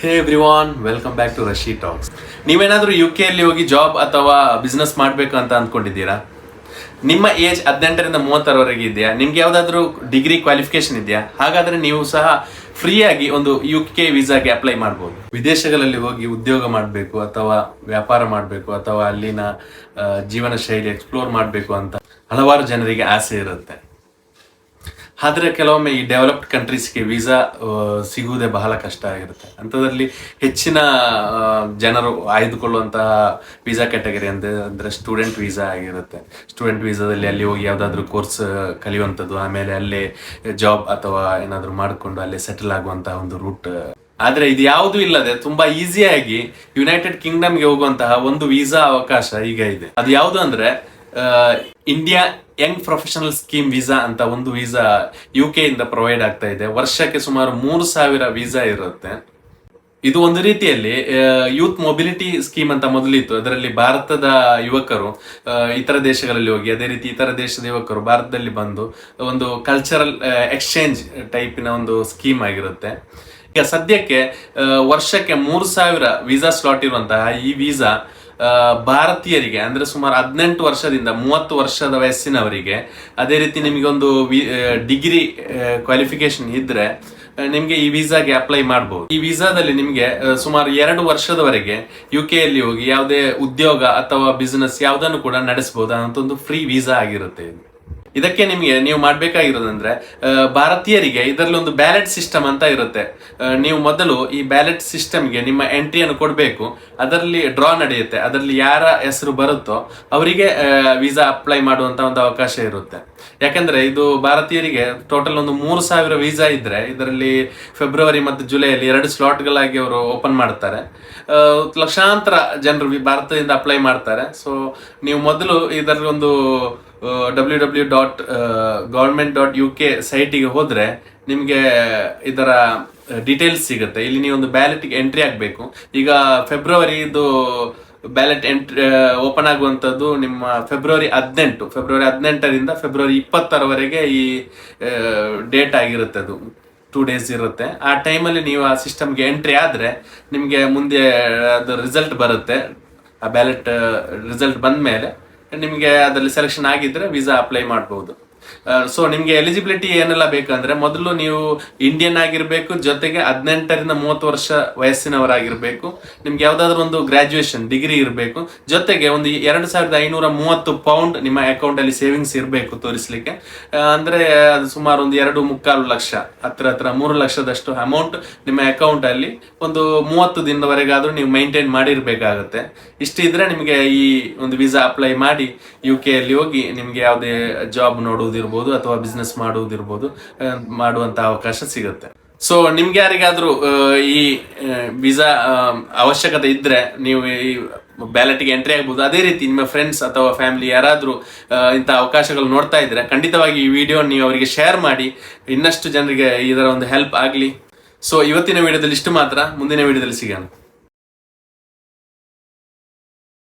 Hey everyone welcome back to Rashi talks ನೀವೇನಾದರೂ ಯು ಅಲ್ಲಿ ಹೋಗಿ ಜಾಬ್ ಅಥವಾ ಬಿಸ್ನೆಸ್ ಮಾಡಬೇಕು ಅಂತ ಅಂದ್ಕೊಂಡಿದ್ದೀರಾ? ನಿಮ್ಮ ಏಜ್ ಹದಿನೆಂಟರಿಂದ ಮೂವತ್ತರವರೆಗೆ ಇದೆಯಾ? ನಿಮ್ಗೆ ಯಾವುದಾದ್ರೂ ಡಿಗ್ರಿ ಕ್ವಾಲಿಫಿಕೇಶನ್ ಇದೆಯಾ? ಹಾಗಾದ್ರೆ ನೀವು ಸಹ ಫ್ರೀಯಾಗಿ ಒಂದು ಯು ಕೆ ವೀಸಾಗೆ ಅಪ್ಲೈ ಮಾಡ್ಬೋದು. ವಿದೇಶಗಳಲ್ಲಿ ಹೋಗಿ ಉದ್ಯೋಗ ಮಾಡಬೇಕು ಅಥವಾ ವ್ಯಾಪಾರ ಮಾಡಬೇಕು ಅಥವಾ ಅಲ್ಲಿನ ಜೀವನ ಶೈಲಿ ಎಕ್ಸ್ಪ್ಲೋರ್ ಮಾಡಬೇಕು ಅಂತ ಹಲವಾರು ಜನರಿಗೆ ಆಸೆ ಇರುತ್ತೆ. ಆದ್ರೆ ಕೆಲವೊಮ್ಮೆ ಈ ಡೆವಲಪ್ಡ್ ಕಂಟ್ರೀಸ್ಗೆ ವೀಸಾ ಸಿಗುವುದೇ ಬಹಳ ಕಷ್ಟ ಆಗಿರುತ್ತೆ. ಅಂಥದ್ರಲ್ಲಿ ಹೆಚ್ಚಿನ ಜನರು ಆಯ್ದುಕೊಳ್ಳುವಂತಹ ವೀಸಾ ಕ್ಯಾಟಗರಿ ಅಂದ್ರೆ ಅಂದ್ರೆ ಸ್ಟೂಡೆಂಟ್ ವೀಸಾ ಆಗಿರುತ್ತೆ. ಸ್ಟೂಡೆಂಟ್ ವೀಸಾದಲ್ಲಿ ಅಲ್ಲಿ ಹೋಗಿ ಯಾವ್ದಾದ್ರು ಕೋರ್ಸ್ ಕಲಿಯುವಂಥದ್ದು, ಆಮೇಲೆ ಅಲ್ಲೇ ಜಾಬ್ ಅಥವಾ ಏನಾದ್ರು ಮಾಡಿಕೊಂಡು ಅಲ್ಲೇ ಸೆಟಲ್ ಆಗುವಂತಹ ಒಂದು ರೂಟ್ ಆದ್ರೆ ಇದು ಯಾವುದು ಇಲ್ಲದೆ ತುಂಬಾ ಈಸಿಯಾಗಿ ಯುನೈಟೆಡ್ ಕಿಂಗ್ಡಮ್ಗೆ ಹೋಗುವಂತಹ ಒಂದು ವೀಸಾ ಅವಕಾಶ ಈಗ ಇದೆ. ಅದು ಯಾವುದು ಅಂದ್ರೆ India young professional scheme visa ಅಂತ ಒಂದು ವೀಸಾ ಯು ಕೆ ಇಂದ ಪ್ರೊವೈಡ್ ಆಗ್ತಾ ಇದೆ. ವರ್ಷಕ್ಕೆ ಸುಮಾರು ಮೂರು ಸಾವಿರ ವೀಸಾ ಇರುತ್ತೆ. ಇದು ಒಂದು ರೀತಿಯಲ್ಲಿ ಯೂತ್ ಮೊಬಿಲಿಟಿ ಸ್ಕೀಮ್ ಅಂತ ಮೊದಲಿತ್ತು. ಅದರಲ್ಲಿ ಭಾರತದ ಯುವಕರು ಇತರ ದೇಶಗಳಲ್ಲಿ ಹೋಗಿ, ಅದೇ ರೀತಿ ಇತರ ದೇಶದ ಯುವಕರು ಭಾರತದಲ್ಲಿ ಬಂದು ಒಂದು ಕಲ್ಚರಲ್ ಎಕ್ಸ್ಚೇಂಜ್ ಟೈಪಿನ ಒಂದು ಸ್ಕೀಮ್ ಆಗಿರುತ್ತೆ. ಈಗ ಸದ್ಯಕ್ಕೆ ವರ್ಷಕ್ಕೆ ಮೂರು ಸಾವಿರ ವೀಸಾ ಸ್ಲಾಟ್ ಇರುವಂತಹ ಈ ವೀಸಾ ಭಾರತೀಯರಿಗೆ, ಅಂದ್ರೆ ಸುಮಾರು ಹದಿನೆಂಟು ವರ್ಷದಿಂದ, ಮೂವತ್ತು ವರ್ಷದ ವಯಸ್ಸಿನವರಿಗೆ, ಅದೇ ರೀತಿ ನಿಮಗೆ ಒಂದು ಡಿಗ್ರಿ ಕ್ವಾಲಿಫಿಕೇಶನ್ ಇದ್ರೆ ನಿಮಗೆ ಈ ವೀಸಾಗೆ ಅಪ್ಲೈ ಮಾಡಬಹುದು ಈ ವೀಸಾದಲ್ಲಿ ನಿಮ್ಗೆ ಸುಮಾರು ಎರಡು ವರ್ಷದವರೆಗೆ ಯು ಕೆ ಯಲ್ಲಿ ಹೋಗಿ ಯಾವುದೇ ಉದ್ಯೋಗ ಅಥವಾ ಬಿಸಿನೆಸ್ ಯಾವುದನ್ನು ಕೂಡ ನಡೆಸಬಹುದು ಅಂತ ಒಂದು ಫ್ರೀ ವೀಸಾ ಆಗಿರುತ್ತೆ ಇದಕ್ಕೆ ನಿಮಗೆ ನೀವು ಮಾಡಬೇಕಾಗಿರೋದಂದ್ರೆ ಭಾರತೀಯರಿಗೆ ಇದರಲ್ಲಿ ಒಂದು ಬ್ಯಾಲೆಟ್ ಸಿಸ್ಟಮ್ ಅಂತ ಇರುತ್ತೆ. ನೀವು ಮೊದಲು ಈ ಬ್ಯಾಲೆಟ್ ಸಿಸ್ಟಮ್ಗೆ ನಿಮ್ಮ ಎಂಟ್ರಿಯನ್ನು ಕೊಡಬೇಕು. ಅದರಲ್ಲಿ ಡ್ರಾ ನಡೆಯುತ್ತೆ. ಅದರಲ್ಲಿ ಯಾರ ಹೆಸರು ಬರುತ್ತೋ ಅವರಿಗೆ ವೀಸಾ ಅಪ್ಲೈ ಮಾಡುವಂತ ಒಂದು ಅವಕಾಶ ಇರುತ್ತೆ. ಯಾಕಂದ್ರೆ ಇದು ಭಾರತೀಯರಿಗೆ ಟೋಟಲ್ ಒಂದು ಮೂರು ಸಾವಿರ ವೀಸಾ ಇದ್ರೆ, ಇದರಲ್ಲಿ ಫೆಬ್ರವರಿ ಮತ್ತು ಜುಲೈಯಲ್ಲಿ ಎರಡು ಸ್ಲಾಟ್ಗಳಾಗಿ ಅವರು ಓಪನ್ ಮಾಡ್ತಾರೆ. ಲಕ್ಷಾಂತರ ಜನರು ಭಾರತದಿಂದ ಅಪ್ಲೈ ಮಾಡ್ತಾರೆ. ಸೊ ನೀವು ಮೊದಲು ಇದರಲ್ಲಿ ಒಂದು W W dot government dot U K ಸೈಟಿಗೆ ಹೋದರೆ ನಿಮಗೆ ಇದರ ಡೀಟೇಲ್ಸ್ ಸಿಗುತ್ತೆ. ಇಲ್ಲಿ ನೀವು ಒಂದು ಬ್ಯಾಲೆಟ್ಗೆ ಎಂಟ್ರಿ ಆಗಬೇಕು. ಈಗ ಫೆಬ್ರವರಿದು ಬ್ಯಾಲೆಟ್ ಎಂಟ್ರಿ ಓಪನ್ ಆಗುವಂಥದ್ದು ನಿಮ್ಮ ಫೆಬ್ರವರಿ ಹದಿನೆಂಟು. ಫೆಬ್ರವರಿ ಹದಿನೆಂಟರಿಂದ ಫೆಬ್ರವರಿ ಇಪ್ಪತ್ತರವರೆಗೆ ಈ ಡೇಟ್ ಆಗಿರುತ್ತೆ ಅದು. ಟೂ ಡೇಸ್ ಇರುತ್ತೆ. ಆ ಟೈಮಲ್ಲಿ ನೀವು ಆ ಸಿಸ್ಟಮ್ಗೆ ಎಂಟ್ರಿ ಆದರೆ ನಿಮಗೆ ಮುಂದೆ ಅದು ರಿಸಲ್ಟ್ ಬರುತ್ತೆ. ಆ ಬ್ಯಾಲೆಟ್ ರಿಸಲ್ಟ್ ಬಂದ ಮೇಲೆ ನಿಮಗೆ ಅದರಲ್ಲಿ ಸೆಲೆಕ್ಷನ್ ಆಗಿದ್ರೆ ವೀಸಾ ಅಪ್ಲೈ ಮಾಡಬಹುದು ಸೊ ನಿಮಗೆ ಎಲಿಜಿಬಿಲಿಟಿ ಏನೆಲ್ಲ ಬೇಕಂದ್ರೆ ಮೊದಲು ನೀವು ಇಂಡಿಯನ್ ಆಗಿರ್ಬೇಕು, ಜೊತೆಗೆ ಹದಿನೆಂಟರಿಂದ ಮೂವತ್ತು ವರ್ಷ ವಯಸ್ಸಿನವರಾಗಿರ್ಬೇಕು. ನಿಮ್ಗೆ ಯಾವ್ದಾದ್ರು ಒಂದು ಗ್ರಾಜುಯೇಷನ್ ಡಿಗ್ರಿ ಇರಬೇಕು. ಜೊತೆಗೆ ಒಂದು ಎರಡು ಸಾವಿರದ ಐನೂರ ಮೂವತ್ತು ಪೌಂಡ್ ನಿಮ್ಮ ಅಕೌಂಟ್ ಅಲ್ಲಿ ಸೇವಿಂಗ್ಸ್ ಇರಬೇಕು ತೋರಿಸ್ಲಿಕ್ಕೆ. ಅಂದ್ರೆ ಅದು ಸುಮಾರು ಒಂದು ಎರಡು ಮುಕ್ಕಾಲು ಲಕ್ಷ, ಹತ್ರ ಹತ್ರ ಮೂರು ಲಕ್ಷದಷ್ಟು ಅಮೌಂಟ್ ನಿಮ್ಮ ಅಕೌಂಟ್ ಅಲ್ಲಿ ಒಂದು ಮೂವತ್ತು ದಿನದವರೆಗಾದ್ರೂ ನೀವು ಮೈಂಟೈನ್ ಮಾಡಿರ್ಬೇಕಾಗತ್ತೆ. ಇಷ್ಟಿದ್ರೆ ನಿಮಗೆ ಈ ಒಂದು ವೀಸಾ ಅಪ್ಲೈ ಮಾಡಿ ಯು ಕೆ ಅಲ್ಲಿ ಹೋಗಿ ನಿಮ್ಗೆ ಯಾವುದೇ ಜಾಬ್ ನೋಡುವುದಿರ್ಬೋದು ಅಥವಾ ಬಿಸ್ನೆಸ್ ಮಾಡುವುದಿರ್ಬೋದು ಮಾಡುವಂತ ಅವಕಾಶ ಸಿಗುತ್ತೆ. ಸೊ ನಿಮ್ಗೆ ಯಾರಿಗಾದ್ರೂ ಈ ವಿಸಾ ಅವಶ್ಯಕತೆ ಇದ್ರೆ ನೀವು ಈ ಬ್ಯಾಲೆಟ್ಗೆ ಎಂಟ್ರಿ ಆಗ್ಬೋದು. ಅದೇ ರೀತಿ ನಿಮ್ಮ ಫ್ರೆಂಡ್ಸ್ ಅಥವಾ ಫ್ಯಾಮಿಲಿ ಯಾರಾದ್ರೂ ಇಂಥ ಅವಕಾಶಗಳು ನೋಡ್ತಾ ಇದ್ರೆ ಖಂಡಿತವಾಗಿ ಈ ವಿಡಿಯೋ ನೀವು ಅವರಿಗೆ ಶೇರ್ ಮಾಡಿ, ಇನ್ನಷ್ಟು ಜನರಿಗೆ ಇದರ ಒಂದು ಹೆಲ್ಪ್ ಆಗಲಿ. ಸೊ ಇವತ್ತಿನ ವಿಡಿಯೋದಲ್ಲಿ ಇಷ್ಟು ಮಾತ್ರ. ಮುಂದಿನ ವಿಡಿಯೋದಲ್ಲಿ ಸಿಗೋಣ.